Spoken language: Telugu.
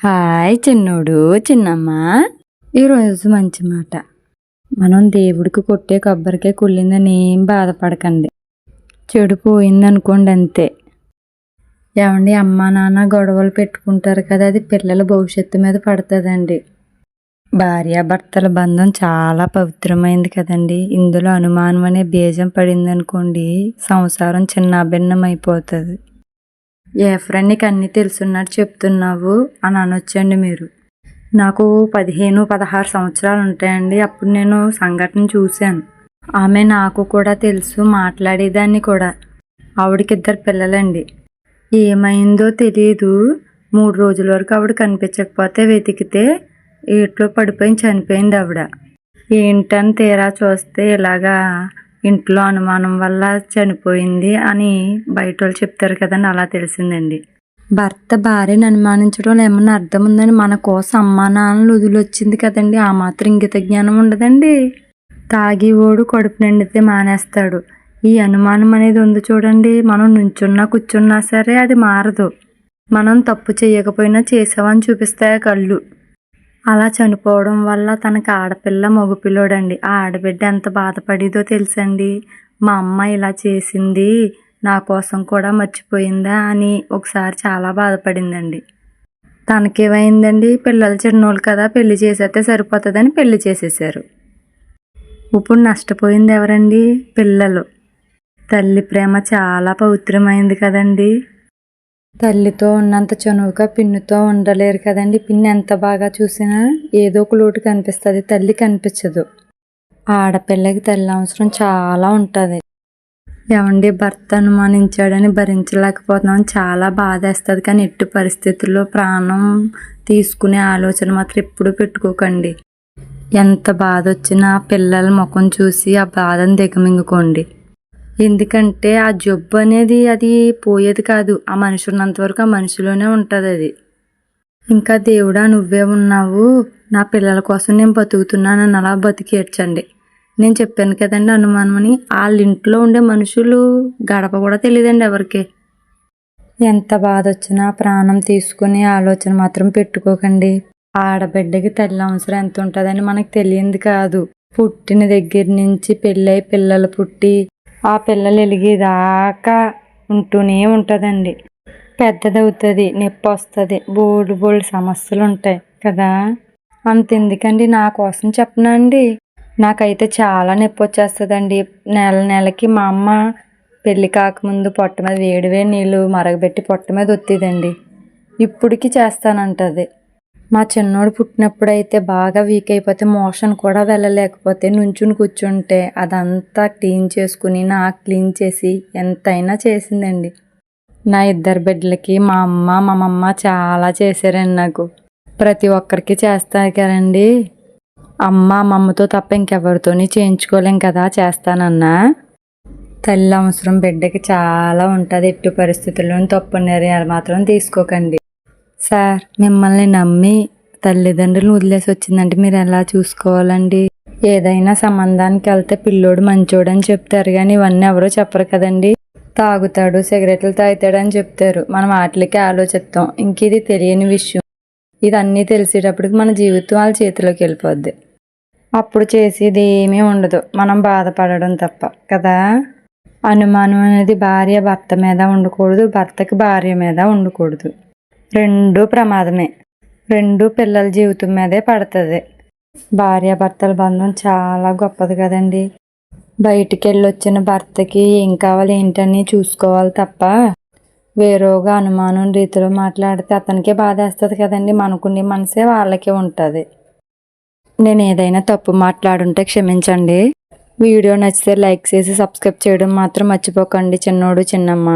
హాయ్ చిన్నోడు చిన్నమ్మ. ఈరోజు మంచి మాట. మనం దేవుడికి కొట్టే కొబ్బరికే కుళ్ళిందని ఏం బాధపడకండి. చెడు పోయిందనుకోండి అంతే. ఏమండి అమ్మా నాన్న గొడవలు పెట్టుకుంటారు కదా అది పిల్లల భవిష్యత్తు మీద పడుతుందండి. భార్యాభర్తల బంధం చాలా పవిత్రమైంది కదండి. ఇందులో అనుమానం అనే బీజం పడిందనుకోండి సంసారం చిన్న భిన్నం అయిపోతుంది. ఏ ఫ్రెండ్కి నీకు అన్నీ తెలుసున్నట్టు చెప్తున్నావు? అని అనొచ్చండి మీరు. నాకు పదిహేను పదహారు సంవత్సరాలు ఉంటాయండి. అప్పుడు నేను సంఘటన చూశాను. ఆమె నాకు కూడా తెలుసు మాట్లాడేదాన్ని కూడా. ఆవిడకి ఇద్దరు పిల్లలండి. ఏమైందో తెలియదు మూడు రోజుల వరకు ఆవిడ కనిపించకపోతే వెతికితే ఏట్లో పడిపోయి చనిపోయింది ఆవిడ. ఏంటని తీరా చూస్తే ఇలాగా ఇంట్లో అనుమానం వల్ల చనిపోయింది అని బయట వాళ్ళు చెప్తారు కదండి అలా తెలిసిందండి. భర్త భార్యను అనుమానించడం ఏమన్నా అర్థం ఉందని మన కోసం అమ్మా వదిలొచ్చింది కదండి ఆ మాత్రం ఇంగిత జ్ఞానం ఉండదండి. తాగి ఓడు కడుపు నిండితే మానేస్తాడు. ఈ అనుమానం అనేది ఉంది చూడండి మనం నుంచున్నా కూర్చున్నా సరే అది మారదు. మనం తప్పు చేయకపోయినా చేసావని చూపిస్తాయి కళ్ళు. అలా చనిపోవడం వల్ల తనకి ఆడపిల్ల మగపిల్లోడండి. ఆ ఆడబిడ్డ ఎంత బాధపడేదో తెలుసండి. మా అమ్మ ఇలా చేసింది నా కోసం కూడా మర్చిపోయిందా అని ఒకసారి చాలా బాధపడిందండి. తనకేమైందండి? పిల్లలు చిన్నోళ్ళు కదా పెళ్ళి చేసేస్తే సరిపోతుందని పెళ్ళి చేసేసారు ఇప్పుడు నష్టపోయింది ఎవరండి? పిల్లలు. తల్లి ప్రేమ చాలా పవిత్రమైంది కదండీ. తల్లితో ఉన్నంత చనువుగా పిన్నుతో ఉండలేరు కదండి. పిన్ను ఎంత బాగా చూసినా ఏదో ఒక లోటు కనిపిస్తుంది తల్లి కనిపించదు. ఆడపిల్లకి తల్లి అవసరం చాలా ఉంటుంది. ఏమండి భర్త అనుమానించాడని భరించలేకపోతున్నాం చాలా బాధేస్తుంది. కానీ ఎట్టి పరిస్థితుల్లో ప్రాణం తీసుకునే ఆలోచన మాత్రం ఎప్పుడూ పెట్టుకోకండి. ఎంత బాధ వచ్చినా పిల్లల ముఖం చూసి ఆ బాధను దిగమింగుకోండి. ఎందుకంటే ఆ జబ్బు అనేది అది పోయేది కాదు. ఆ మనిషి ఉన్నంత వరకు ఆ మనిషిలోనే ఉంటుంది అది. ఇంకా దేవుడా నువ్వే ఉన్నావు. నా పిల్లల కోసం నేను బతుకుతున్నానని అలా బతికేడ్చండి నేను చెప్పాను కదండి అనుమానమని వాళ్ళ ఇంట్లో ఉండే మనుషులు గడప కూడా తెలియదండి ఎవరికి. ఎంత బాధ వచ్చినా ప్రాణం తీసుకుని ఆలోచన మాత్రం పెట్టుకోకండి. ఆడబిడ్డకి తల్లి అవసరం ఎంత ఉంటుందని మనకు తెలియంది కాదు. పుట్టిన దగ్గర నుంచి పెళ్ళై పిల్లలు పుట్టి ఆ పిల్లలు ఎలిగేదాకా ఉంటూనే ఉంటుందండి. పెద్దదవుతుంది నొప్పి వస్తుంది బోల్డ్ బోల్డ్ సమస్యలు ఉంటాయి కదా. అంతెందుకండి నా కోసం చెప్పనండి నాకైతే చాలా నొప్పి వచ్చేస్తుందండి నెల నెలకి మా అమ్మ పెళ్ళి కాకముందు పొట్ట మీద వేడి వేడి నీళ్ళు మరగబెట్టి పొట్ట మీద ఒత్తిదండి. ఇప్పటికి చేస్తానంటది. మా చిన్నోడు పుట్టినప్పుడు అయితే బాగా వీక్ అయిపోతే మోషన్ కూడా వెళ్ళలేకపోతే నుంచుని కూర్చుంటే అదంతా క్లీన్ చేసుకుని నాకు క్లీన్ చేసి ఎంతైనా చేసిందండి. నా ఇద్దరు బిడ్డలకి మా అమ్మ మా మమ్మ చాలా చేశారండి నాకు. ప్రతి ఒక్కరికి చేస్తారు కదండి అమ్మ మమ్మతో తప్ప ఇంకెవరితోని చేయించుకోలేం కదా చేస్తానన్నా. తల్లి అవసరం బిడ్డకి చాలా ఉంటుంది. ఎట్టి పరిస్థితుల్లోని తప్పు నిర్ణయాలు మాత్రం తీసుకోకండి. సార్ మిమ్మల్ని నమ్మి తల్లిదండ్రులను వదిలేసి వచ్చిందంటే మీరు ఎలా చూసుకోవాలండి? ఏదైనా సంబంధానికి వెళ్తే పిల్లోడు మంచోడని చెప్తారు కానీ ఇవన్నీ ఎవరో చెప్పరు కదండి. తాగుతాడు సిగరెట్లు తాగుతాడు అని చెప్తారు. మనం వాటికి ఆలోచిస్తాం ఇంక ఇది తెలియని విషయం. ఇది అన్నీ తెలిసేటప్పటికి మన జీవితం వాళ్ళ చేతిలోకి వెళ్ళిపోద్ది. అప్పుడు చేసేది ఏమీ ఉండదు. మనం బాధపడడం తప్ప కదా? అనుమానం అనేది భార్య భర్త మీద ఉండకూడదు భర్తకి భార్య మీద ఉండకూడదు. రెండు ప్రమాదమే. రెండు పిల్లల జీవితం మీదే పడుతుంది. భార్యాభర్తల బంధం చాలా గొప్పది కదండి. బయటికి వెళ్ళి వచ్చిన భర్తకి ఏం కావాలి ఏంటని చూసుకోవాలి తప్ప వేరేగా అనుమానం రీతిలో మాట్లాడితే అతనికే బాధ వేస్తుంది కదండి. మనకుండి మనసే వాళ్ళకే ఉంటుంది. నేను ఏదైనా తప్పు మాట్లాడుంటే క్షమించండి. వీడియో నచ్చితే లైక్ చేసి సబ్స్క్రైబ్ చేయడం మాత్రం మర్చిపోకండి చిన్నోడు చిన్నమ్మ.